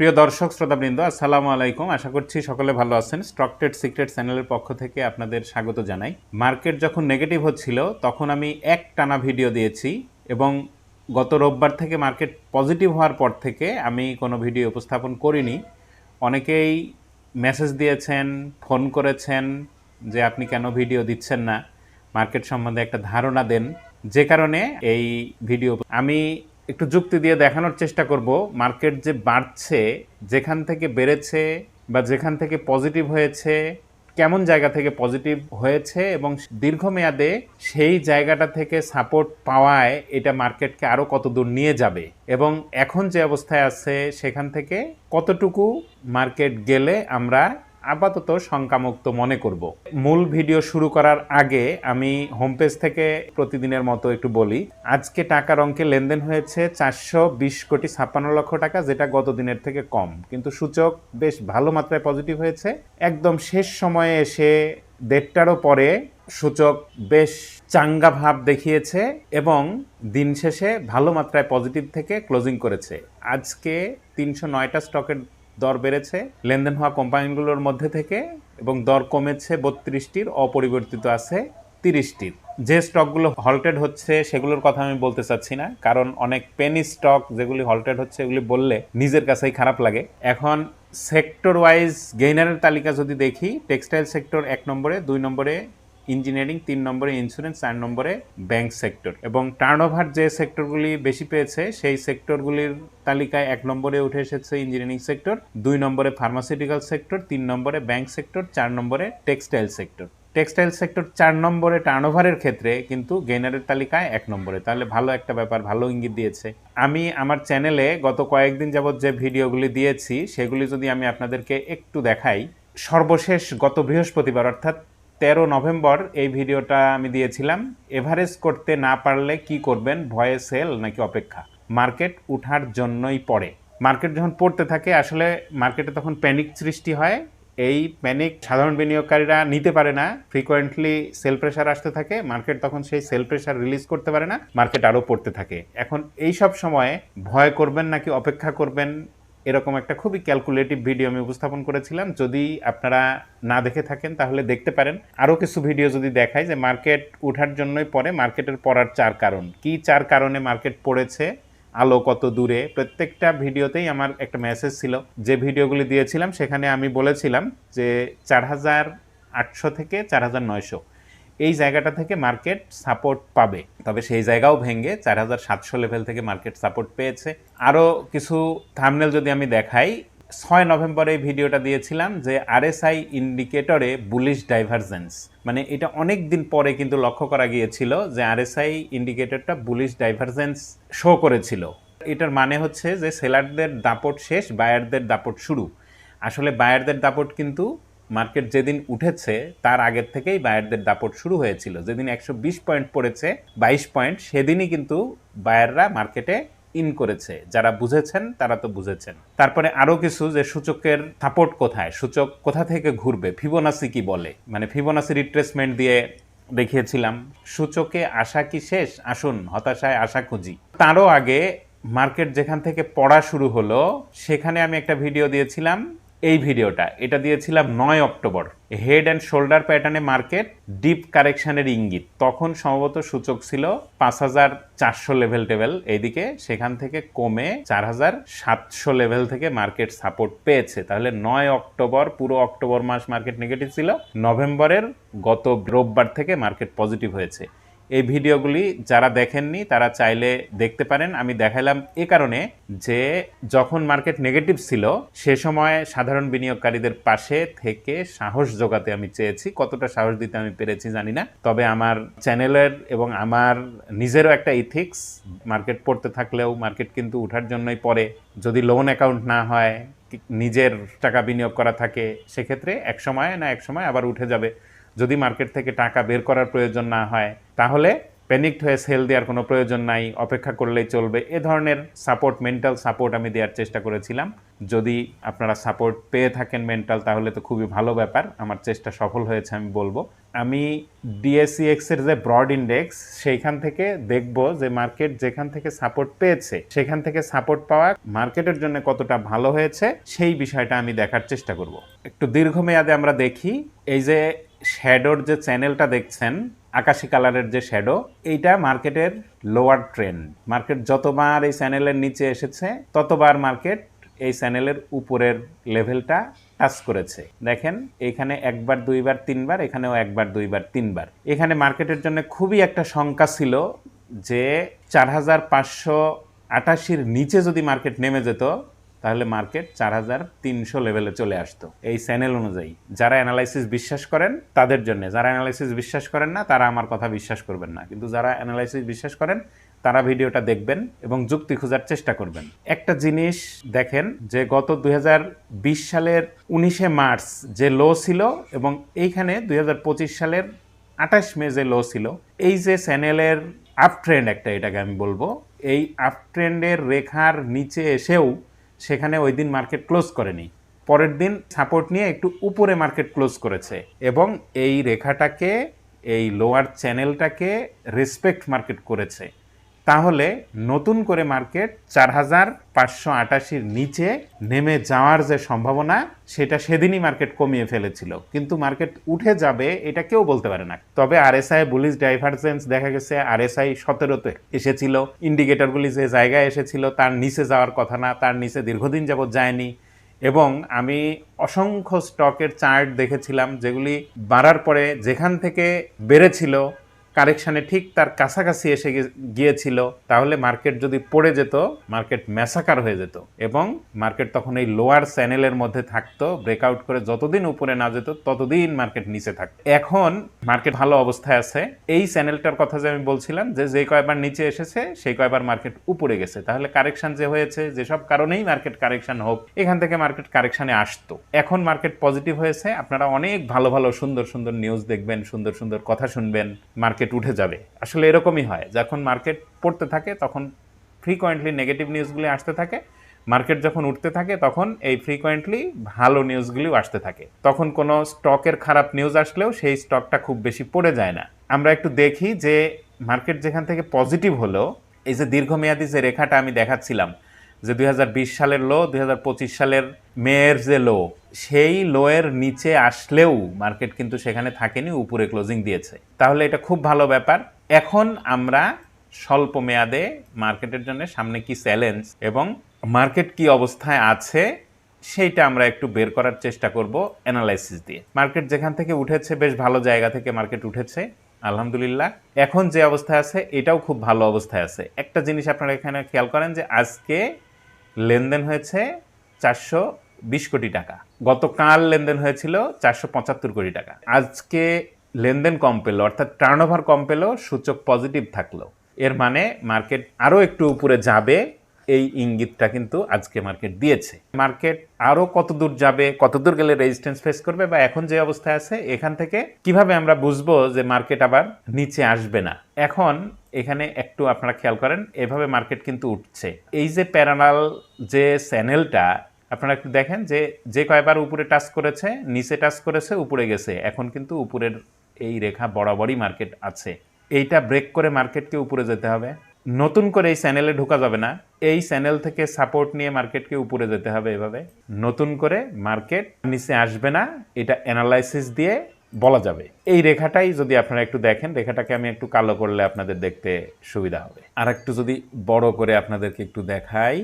প্রিয় দর্শক, শ্রোতাবৃন্দ, আসসালামু আলাইকুম। আশা করছি সকলে ভালো আছেন। স্টক ট্রেড সিক্রেট চ্যানেলের পক্ষ থেকে আপনাদের স্বাগত জানাই। মার্কেট যখন নেগেটিভ হচ্ছিল, তখন আমি এক টানা ভিডিও দিয়েছি এবং গত রোববার থেকে মার্কেট পজিটিভ হওয়ার পর থেকে আমি কোনো ভিডিও উপস্থাপন করিনি। অনেকেই মেসেজ দিয়েছেন ফোন করেছেন যে, আপনি কেন ভিডিও দিচ্ছেন না? মার্কেট সম্বন্ধে একটা ধারণা দেন। যে কারণে এই ভিডিও আমি একটু যুক্তি দিয়ে দেখানোর চেষ্টা করব। মার্কেট যে বাড়ছে, যেখান থেকে বেড়েছে বা যেখান থেকে পজিটিভ হয়েছে, কেমন জায়গা থেকে পজিটিভ হয়েছে এবং দীর্ঘমেয়াদে সেই জায়গাটা থেকে সাপোর্ট পাওয়ায় এটা মার্কেটকে আরও কত দূর নিয়ে যাবে এবং এখন যে অবস্থায় আছে, সেখান থেকে কতটুকু মার্কেট গেলে আমরা আপাতত শঙ্কামুক্ত মনে করব। মূল ভিডিও শুরু করার আগে আমি হোম পেজ থেকে প্রতিদিনের মতো একটু বলি, আজকে টাকার অঙ্কে লেনদেন হয়েছে চারশো বিশ কোটি ছাপ্পান্ন লক্ষ টাকা, যেটা গত দিনের থেকে কম। কিন্তু সূচক বেশ ভালো মাত্রায় পজিটিভ হয়েছে। একদম শেষ সময়ে এসে দেড়টারও পরে সূচক বেশ চাঙ্গা ভাব দেখিয়েছে এবং দিন শেষে ভালো মাত্রায় পজিটিভ থেকে ক্লোজিং করেছে। আজকে তিনশো নয়টা স্টকের দর বেড়েছে, লেনদেন হওয়া কোম্পানিগুলোর মধ্যে থেকে এবং দর কমেছে বত্রিশটির, অপরিবর্তিত আছে তিরিশটির। যে স্টকগুলো হল্টেড হচ্ছে সেগুলোর কথা আমি বলতে চাচ্ছি না, কারণ অনেক পেনি স্টক যেগুলি হল্টেড হচ্ছে এগুলি বললে নিজের কাছেই খারাপ লাগে। এখন সেক্টর ওয়াইজ গেইনারের তালিকা যদি দেখি টেক্সটাইল সেক্টর এক নম্বরে, দুই নম্বরে ইঞ্জিনিয়ারিং তিন নম্বরে ইন্স্যুরেন্স চার নম্বরে ব্যাংক সেক্টর এবং টার্নওভার যে সেক্টরগুলি বেশি পেয়েছে, সেই সেক্টরগুলির তালিকায় এক নম্বরে উঠে এসেছে ইঞ্জিনিয়ারিং সেক্টর দুই নম্বরে ফার্মাসিউটিক্যাল সেক্টর তিন নম্বরে ব্যাংক সেক্টর চার নম্বরে টেক্সটাইল সেক্টর টেক্সটাইল সেক্টর চার নম্বরে টার্নওভারের ক্ষেত্রে কিন্তু গেইনারের তালিকায় এক নম্বরে। তাহলে ভালো একটা ব্যাপার, ভালো ইঙ্গিত দিয়েছে। আমি আমার চ্যানেলে গত কয়েকদিন যাবৎ যে ভিডিওগুলি দিয়েছি, সেগুলি যদি আমি আপনাদেরকে একটু দেখাই, সর্বশেষ গত বৃহস্পতিবার, অর্থাৎ তেরো নভেম্বর এই ভিডিওটা আমি দিয়েছিলাম। এভারেজ করতে না পারলে কি করবেন? ভয়ে সেল নাকি অপেক্ষা? মার্কেট উঠার জন্যই পড়ে। মার্কেট যখন পড়তে থাকে, আসলে মার্কেটে তখন প্যানিক সৃষ্টি হয়। এই প্যানিক সাধারণ বিনিয়োগকারীরা নিতে পারে না। ফ্রিকোয়েন্টলি সেল প্রেশার আসতে থাকে। মার্কেট তখন সেই সেল প্রেশার রিলিজ করতে পারে না। মার্কেট আরও পড়তে থাকে। এখন এই সব সময়ে ভয় করবেন নাকি অপেক্ষা করবেন? এরকম একটা খুবই ক্যালকুলেটিভ ভিডিও আমি উপস্থাপন করেছিলাম। যদি আপনারা না দেখে থাকেন, তাহলে দেখতে পারেন। আরও কিছু ভিডিও যদি দেখায় যে মার্কেট ওঠার জন্যই পরে মার্কেটের পড়ার চার কারণ। কি চার কারণে মার্কেট পড়েছে, আলো কত দূরে, প্রত্যেকটা ভিডিওতেই আমার একটা মেসেজ ছিল। যে ভিডিওগুলি দিয়েছিলাম, সেখানে আমি বলেছিলাম যে চার হাজার আটশো থেকে চার হাজার নয়শো। এই জায়গাটা থেকে মার্কেট সাপোর্ট পাবে। তবে সেই জায়গাও ভেঙে চার হাজার সাতশো লেভেল থেকে মার্কেট সাপোর্ট পেয়েছে। আরও কিছু থামনেল যদি আমি দেখাই, ছয় নভেম্বর এই ভিডিওটা দিয়েছিলাম যে আরএসআই ইন্ডিকেটরে বুলিশ ডাইভারজেন্স মানে এটা অনেক দিন পরে কিন্তু লক্ষ্য করা গিয়েছিল যে আরএসআই ইন্ডিকেটরটা বুলিশ ডাইভারজেন্স শো করেছিল। এটার মানে হচ্ছে যে সেলারদের দাপট শেষ বায়ারদের দাপট শুরু। আসলে বায়ারদের দাপট কিন্তু মার্কেট যেদিন উঠেছে, তার আগের থেকেই বায়ারদের দাপট শুরু হয়েছিল। যেদিন একশো বিশ পয়েন্ট পড়েছে, বাইশ পয়েন্ট, সেদিনই কিন্তু বায়াররা মার্কেটে ইন করেছে। যারা বুঝেছেন, তারা তো বুঝেছেন। তারপরে আরও কিছু যে সূচকের সাপোর্ট কোথায়? সূচক কোথা থেকে ঘুরবে? ফিবোনাসি কি বলে? মানে ফিবোনাসি রিট্রেসমেন্ট দিয়ে দেখিয়েছিলাম। সূচকে আশা কি শেষ? আসুন, হতাশায় আশা খুঁজি। তারও আগে মার্কেট যেখান থেকে পড়া শুরু হলো, সেখানে আমি একটা ভিডিও দিয়েছিলাম। এই ভিডিওটা। এটা দিয়েছিলাম নয় অক্টোবর। হেড অ্যান্ড শোল্ডার প্যাটার্নে মার্কেট ডিপ কারেকশনের ইঙ্গিত। তখন সম্ভবত সূচক ছিল পাঁচ হাজার চারশো লেভেল টেবেল এইদিকে সেখান থেকে কমে চার হাজার সাতশো লেভেল থেকে মার্কেট সাপোর্ট পেয়েছে। তাহলে নয় অক্টোবর, পুরো অক্টোবর মাস মার্কেট নেগেটিভ ছিল। নভেম্বরের গত রোববার থেকে মার্কেট পজিটিভ হয়েছে। এই ভিডিওগুলি যারা দেখেননি, তারা চাইলে দেখতে পারেন। আমি দেখালাম এ কারণে যে যখন মার্কেট নেগেটিভ ছিল, সে সময় সাধারণ বিনিয়োগকারীদের পাশে থেকে সাহস জোগাতে আমি চেয়েছি। কতটা সাহস দিতে আমি পেরেছি জানি না। তবে আমার চ্যানেলের এবং আমার নিজেরও একটা ইথিক্স মার্কেট পড়তে থাকলেও মার্কেট কিন্তু উঠার জন্যই পরে যদি লোন অ্যাকাউন্ট না হয়, নিজের টাকা বিনিয়োগ করা থাকে, সেক্ষেত্রে এক সময় না এক সময় আবার উঠে যাবে। যদি মার্কেট থেকে টাকা বের করার প্রয়োজন না হয়, তাহলে প্যানিকড হয়ে সেল দেওয়ার কোনো প্রয়োজন নাই, অপেক্ষা করলেই চলবে। এ ধরনের সাপোর্ট মেন্টাল সাপোর্ট আমি দেওয়ার চেষ্টা করেছিলাম। যদি আপনারা সাপোর্ট পেয়ে থাকেন মেন্টাল তাহলে তো খুবই ভালো ব্যাপার। আমার চেষ্টা সফল হয়েছে, আমি বলব। আমি ডিএসিএক্স এর যে ব্রড ইন্ডেক্স সেইখান থেকে দেখব যে মার্কেট যেখান থেকে সাপোর্ট পেয়েছে, সেখান থেকে সাপোর্ট পাওয়া মার্কেটের জন্য কতটা ভালো হয়েছে, সেই বিষয়টা আমি দেখার চেষ্টা করব। একটু দীর্ঘমেয়াদে আমরা দেখি, এই যে শ্যাডোর যে চ্যানেলটা দেখছেন, আকাশি কালারের যে শ্যাডো এইটা মার্কেটের লোয়ার ট্রেন্ড মার্কেট যতবার এই চ্যানেলের নিচে এসেছে, ততবার মার্কেট এই চ্যানেলের উপরের লেভেলটা টাচ করেছে। দেখেন, এখানে একবার, দুইবার, তিনবার, এখানেও একবার, দুইবার, তিনবার। এখানে মার্কেটের জন্য খুবই একটা শঙ্কা ছিল যে, চার হাজার পাঁচশো আটাশির নিচে যদি মার্কেট নেমে যেত তাহলে মার্কেট চার হাজার তিনশো লেভেলে চলে আসতো। এই চ্যানেল অনুযায়ী। যারা অ্যানালাইসিস বিশ্বাস করেন, তাদের জন্য। যারা অ্যানালাইসিস বিশ্বাস করেন না, তারা আমার কথা বিশ্বাস করবেন না। কিন্তু যারা অ্যানালাইসিস বিশ্বাস করেন, তারা ভিডিওটা দেখবেন এবং যুক্তি খোঁজার চেষ্টা করবেন। একটা জিনিস দেখেন যে গত দুই হাজার বিশ সালের উনিশে মার্চ যে লো ছিল এবং এইখানে দুই হাজার পঁচিশ সালের আঠাশ মে যে লো ছিল, এই যে চ্যানেলের আপ ট্রেন্ড একটা এটাকে আমি বলব, এই আপ ট্রেন্ডের রেখার নিচে এসেও সেখানে ওই দিন মার্কেট ক্লোজ করেনি। পরের দিন সাপোর্ট নিয়ে একটু উপরে মার্কেট ক্লোজ করেছে এবং এই রেখাটাকে, এই লোয়ার চ্যানেলটাকে রেসপেক্ট মার্কেট করেছে। তাহলে নতুন করে মার্কেট চার হাজার পাঁচশো আটাশির নিচে নেমে যাওয়ার যে সম্ভাবনা, সেটা সেদিনই মার্কেট কমিয়ে ফেলেছিল। কিন্তু মার্কেট উঠে যাবে, এটা কেউ বলতে পারে না। তবে আরএসআই বুলিশ ডাইভারজেন্স দেখা গেছে আরএসআই সতেরোতে এসেছিল। ইন্ডিকেটরগুলি যে জায়গায় এসেছিল, তার নিচে যাওয়ার কথা না, তার নিচে দীর্ঘদিন যাবৎ যায়নি। এবং আমি অসংখ্য স্টকের চার্ট দেখেছিলাম, যেগুলি বাড়ার পরে যেখান থেকে বেড়েছিল কারেকশানে ঠিক তার কাছাকাছি এসে গিয়েছিল, তাহলে মার্কেট যদি পড়ে যেত, মার্কেট ম্যাসাকার হয়ে যেত এবং মার্কেট তখন এই লোয়ার চ্যানেলের মধ্যে থাকতো, ব্রেকআউট করে যতদিন উপরে না যেত, ততদিন মার্কেট নিচে থাকতো। এখন মার্কেট ভালো অবস্থায় আছে। এই চ্যানেলটার কথা যে আমি বলছিলাম, যে যে কয়বার নিচে এসেছে, সেই কয়বার মার্কেট উপরে গেছে। তাহলে কারেকশন যে হয়েছে যেসব কারণেই মার্কেট কারেকশন হোক, এখান থেকে মার্কেট কারেকশানে আসতো। এখন মার্কেট পজিটিভ হয়েছে, আপনারা অনেক ভালো ভালো, সুন্দর সুন্দর নিউজ দেখবেন, সুন্দর সুন্দর কথা শুনবেন, মার্কেট উঠে যাবে। আসলে এরকমই হয়। যখন মার্কেট পড়তে থাকে, তখন ফ্রিকোয়েন্টলি নেগেটিভ নিউজগুলি আসতে থাকে। মার্কেট যখন উঠতে থাকে, তখন এই ফ্রিকোয়েন্টলি ভালো নিউজগুলিও আসতে থাকে। তখন কোনো স্টকের খারাপ নিউজ আসলেও সেই স্টকটা খুব বেশি পড়ে যায় না। আমরা একটু দেখি যে মার্কেট যেখান থেকে পজিটিভ হলো, এই যে দীর্ঘমেয়াদী যে রেখাটা আমি দেখাচ্ছিলাম যে দুই হাজার বিশ সালের লো দু হাজার পঁচিশ সালের মেয়ের যে লো সেই লোয়ের নিচে আসলেও মার্কেট কিন্তু সেখানে থাকেনি, উপরে ক্লোজিং দিয়েছে। তাহলে এটা খুব ভালো ব্যাপার। এখন আমরা স্বল্প মেয়াদে মার্কেটের জন্য সামনে কি চ্যালেঞ্জ এবং মার্কেট কি অবস্থায় আছে, সেইটা আমরা একটু বের করার চেষ্টা করব অ্যানালাইসিস দিয়ে। মার্কেট যেখান থেকে উঠেছে, বেশ ভালো জায়গা থেকে মার্কেট উঠেছে, আলহামদুলিল্লাহ। এখন যে অবস্থায় আছে, এটাও খুব ভালো অবস্থায় আছে। একটা জিনিস আপনারা এখানে খেয়াল করেন যে আজকে লেনদেন হয়েছে চারশো বিশ কোটি টাকা। গতকাল লেনদেন হয়েছিল চারশো পঁচাত্তর কোটি টাকা। আজকে লেনদেন কম পেল, অর্থাৎ টার্ন ওভার কম পেল, সূচক পজিটিভ থাকল। এর মানে মার্কেট আরও একটু উপরে যাবে। এই ইঙ্গিতটা কিন্তু আজকে মার্কেট দিয়েছে। মার্কেট আরও কত দূর যাবে, কত দূর গেলে রেজিস্ট্যান্স ফেস করবে বা এখন যে অবস্থায় আছে, এখান থেকে কীভাবে আমরা বুঝব যে মার্কেট আবার নিচে আসবে না? এখন এখানে একটু আপনারা খেয়াল করেন, এভাবে মার্কেট কিন্তু উঠছে। এই যে প্যারানাল যে চ্যানেলটা আপনারা একটু দেখেন যে যে কয়বার উপরে টাচ করেছে, নিচে টাচ করেছে, উপরে গেছে। এখন কিন্তু উপরের এই রেখা বরাবরই মার্কেট আছে। এইটা ব্রেক করে মার্কেটকে উপরে যেতে হবে। নতুন করে এই চ্যানেলে ঢোকা যাবে না। এই চ্যানেল থেকে সাপোর্ট নিয়ে মার্কেটকে উপরে যেতে হবে এভাবে। নতুন করে মার্কেট নিচে আসবে না, এটা অ্যানালাইসিস দিয়ে বলা যাবে। এই রেখাটাই যদি আপনারা একটু দেখেন, রেখাটাকে আমি একটু কালো করলে আপনাদের দেখতে সুবিধা হবে। আর একটু যদি বড় করে আপনাদেরকে একটু দেখাই,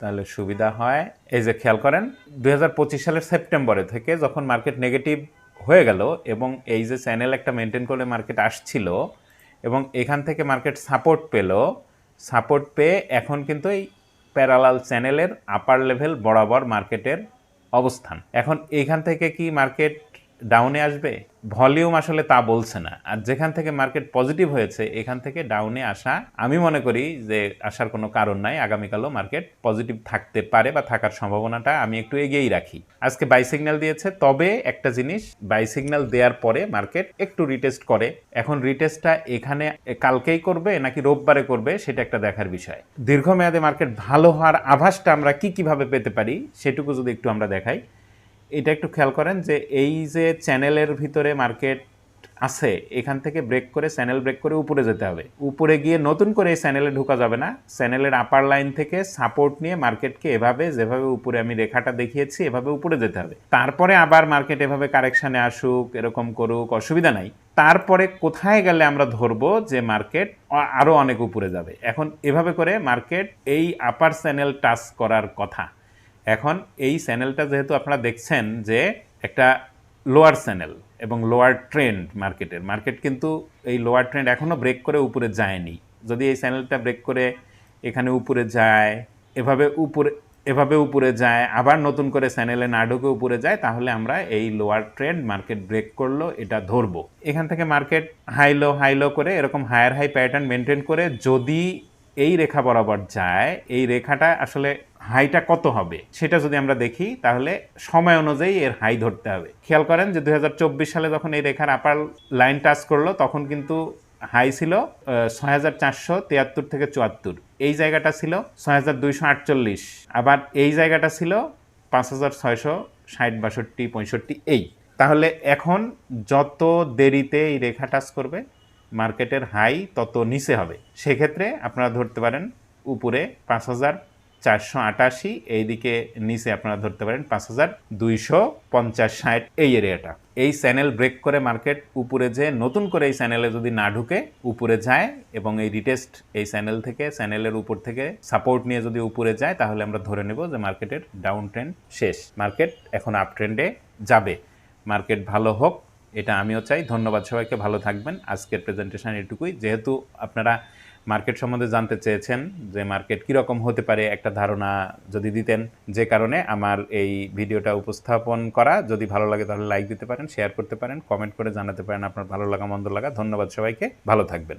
তাহলে সুবিধা হয়। এই যে খেয়াল করেন, দুই হাজার পঁচিশ সালের সেপ্টেম্বরে থেকে যখন মার্কেট নেগেটিভ হয়ে গেল এবং এই যে চ্যানেল একটা মেনটেন করে মার্কেট আসছিল এবং এখান থেকে মার্কেট সাপোর্ট পেল। সাপোর্ট পেয়ে এখন কিন্তু এই প্যারালাল চ্যানেলের আপার লেভেল বরাবর মার্কেটের অবস্থান। এখন এখান থেকে কি মার্কেট ডাউনে আসবে? ভলিউম আসলে তা বলছে না। আর যেখান থেকে মার্কেট পজিটিভ হয়েছে, এখান থেকে ডাউনে আসা, আমি মনে করি যে আসার কোনো কারণ নাই। আগামীকালও মার্কেট পজিটিভ থাকতে পারে বা থাকার সম্ভাবনাটা আমি একটু এগিয়েই রাখি। আজকে বাই সিগন্যাল দিয়েছে, তবে একটা জিনিস বাই সিগন্যাল দেওয়ার পরে মার্কেট একটু রিটেস্ট করে। এখন রিটেস্টটা এখানে কালকেই করবে নাকি রোববারে করবে, সেটা একটা দেখার বিষয়। দীর্ঘমেয়াদে মার্কেট ভালো হওয়ার আভাসটা আমরা কি কীভাবে পেতে পারি, সেটুকু যদি একটু আমরা দেখাই। এটা একটু খেয়াল করেন যে এই যে চ্যানেলের ভিতরে মার্কেট আছে, এখান থেকে ব্রেক করে চ্যানেল ব্রেক করে উপরে যেতে হবে। উপরে গিয়ে নতুন করে এই চ্যানেলে ঢোকা যাবে না। চ্যানেলের আপার লাইন থেকে সাপোর্ট নিয়ে মার্কেটকে এভাবে, যেভাবে উপরে আমি রেখাটা দেখিয়েছি, এভাবে উপরে যেতে হবে। তারপরে আবার মার্কেট এভাবে কারেকশানে আসুক, এরকম করুক, অসুবিধা নাই। তারপরে কোথায় গেলে আমরা ধরবো যে মার্কেট আরও অনেক উপরে যাবে? এখন এভাবে করে মার্কেট এই আপার চ্যানেল টাচ করার কথা। এখন এই চ্যানেলটা যেহেতু আপনারা দেখছেন যে একটা লোয়ার চ্যানেল এবং লোয়ার ট্রেন্ড মার্কেটের, মার্কেট কিন্তু এই লোয়ার ট্রেন্ড এখনও ব্রেক করে উপরে যায়নি। যদি এই চ্যানেলটা ব্রেক করে এখানে উপরে যায়, এভাবে উপরে এভাবে উপরে যায়, আবার নতুন করে চ্যানেলে না ঢুকে উপরে যায়, তাহলে আমরা এই লোয়ার ট্রেন্ড মার্কেট ব্রেক করল এটা ধরবো। এখান থেকে মার্কেট হাইলো হাইলো করে, এরকম হায়ার হাই প্যাটার্ন মেনটেন করে যদি এই রেখা বরাবর যায়, এই রেখাটা আসলে হাইটা কত হবে সেটা যদি আমরা দেখি, তাহলে সময় অনুযায়ী এর হাই ধরতে হবে। খেয়াল করেন যে দু হাজার চব্বিশ সালে যখন এই রেখার আপার লাইন টাচ করল, তখন কিন্তু হাই ছিল ছয় হাজার চারশো তিয়াত্তর থেকে চুয়াত্তর। এই জায়গাটা ছিল ছয় হাজার দুইশো আটচল্লিশ। আবার এই জায়গাটা ছিল পাঁচ হাজার ছয়শো ষাট বাষট্টি পঁয়ষট্টি এই। তাহলে এখন যত দেরিতে এই রেখা টাচ করবে মার্কেটের হাই তত নিচে হবে। সেক্ষেত্রে আপনারা ধরতে পারেন, উপরে পাঁচ হাজার চারশো আটাশি, এইদিকে নিচে আপনারা ধরতে পারেন পাঁচ হাজার দুইশো পঞ্চাশ ষাট, এই এরিয়াটা। এই চ্যানেল ব্রেক করে মার্কেট, উপরে যে নতুন করে এই চ্যানেলে যদি না ঢুকে, উপরে যায় এবং এই রিটেস্ট এই চ্যানেল থেকে, চ্যানেলের উপর থেকে সাপোর্ট নিয়ে যদি উপরে যায়, তাহলে আমরা ধরে নেব যে মার্কেটের ডাউন ট্রেন্ড শেষ। মার্কেট এখন আপ ট্রেন্ডে যাবে। মার্কেট ভালো হোক, এটা আমিও চাই। ধন্যবাদ সবাইকে, ভালো থাকবেন। আজকের প্রেজেন্টেশন এটুকুই। যেহেতু আপনারা মার্কেট সম্বন্ধে জানতে চেয়েছেন যে মার্কেট কীরকম হতে পারে একটা ধারণা যদি দিতেন, যে কারণে আমার এই ভিডিওটা উপস্থাপন করা। যদি ভালো লাগে তাহলে লাইক দিতে পারেন শেয়ার করতে পারেন কমেন্ট করে জানাতে পারেন আপনার ভালো লাগা, মন্দ লাগা। ধন্যবাদ সবাইকে, ভালো থাকবেন।